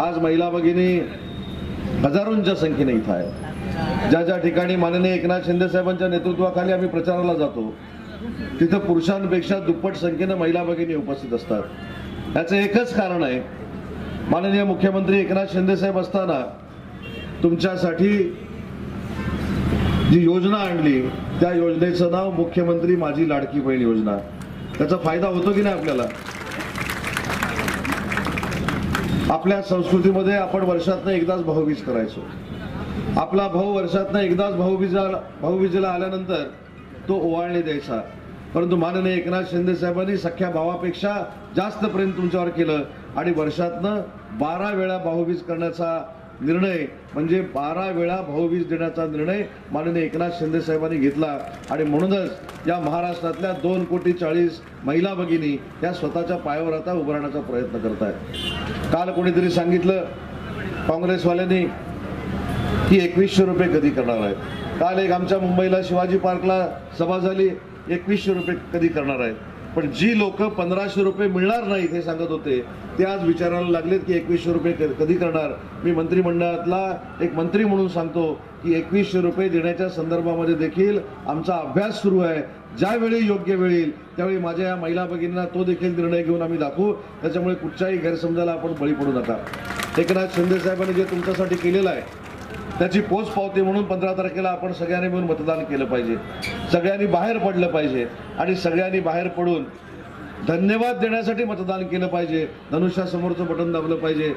आज महिला भगिनी हजारोंच्या संख्येने इथं आहे ज्या ज्या ठिकाणी माननीय एकनाथ शिंदे साहेबांच्या नेतृत्वाखाली आम्ही प्रचाराला जातो तिथं पुरुषांपेक्षा दुप्पट संख्येनं महिला भगिनी उपस्थित असतात. याचं एकच कारण आहे माननीय मुख्यमंत्री एकनाथ शिंदे साहेब असताना तुमच्यासाठी जी योजना आणली त्या योजनेचं नाव मुख्यमंत्री माझी लाडकी बहीण योजना. त्याचा फायदा होतो की नाही आपल्याला? आपल्या संस्कृतीमध्ये आपण वर्षातनं एकदाच भाऊबीज करायचो. आपला भाऊ वर्षातनं एकदाच भाऊबीजा भाऊबीजेला आल्यानंतर तो ओवाळणी द्यायचा. परंतु माननीय एकनाथ शिंदे साहेबांनी सख्या भावापेक्षा जास्त प्रेम तुमच्यावर केलं आणि वर्षातनं बारा वेळा भाऊबीज करण्याचा निर्णय म्हणजे बारा वेळा भाऊबीज देण्याचा निर्णय माननीय एकनाथ शिंदे साहेबांनी घेतला. आणि म्हणूनच या महाराष्ट्रातल्या दोन कोटी चाळीस महिला भगिनी या स्वतःच्या पायावर आता उभं राहण्याचा प्रयत्न करत आहेत काल कोणीतरी सांगितलं काँग्रेसवाल्यांनी की एकवीसशे रुपये कधी करणार आहेत. काल एक आमच्या मुंबईला शिवाजी पार्कला सभा झाली एकवीसशे रुपये कधी करणार आहेत. पण जी लोक पंधराशे रुपये मिळणार नाहीत हे सांगत होते ते आज विचारायला लागलेत की एकवीसशे रुपये कधी करणार? मी मंत्रिमंडळातला एक मंत्री म्हणून सांगतो की एकवीसशे रुपये देण्याच्या संदर्भामध्ये देखील आमचा अभ्यास सुरू आहे. ज्यावेळी योग्य वेळ येईल त्यावेळी माझ्या या महिला भगिनींना तो देखील निर्णय घेऊन आम्ही दाखवू. त्याच्यामुळे कुठच्याही गैरसमजाला आपण बळी पडू नका. एकनाथ शिंदे साहेबांनी जे तुमच्यासाठी केलेलं आहे त्याची पोच पावते म्हणून पंधरा तारखेला आपण सगळ्यांनी मिळून मतदान केलं पाहिजे. सगळ्यांनी बाहेर पडलं पाहिजे आणि सगळ्यांनी बाहेर पडून धन्यवाद देण्यासाठी मतदान केलं पाहिजे. धनुष्यासमोरचं बटन दाबलं पाहिजे.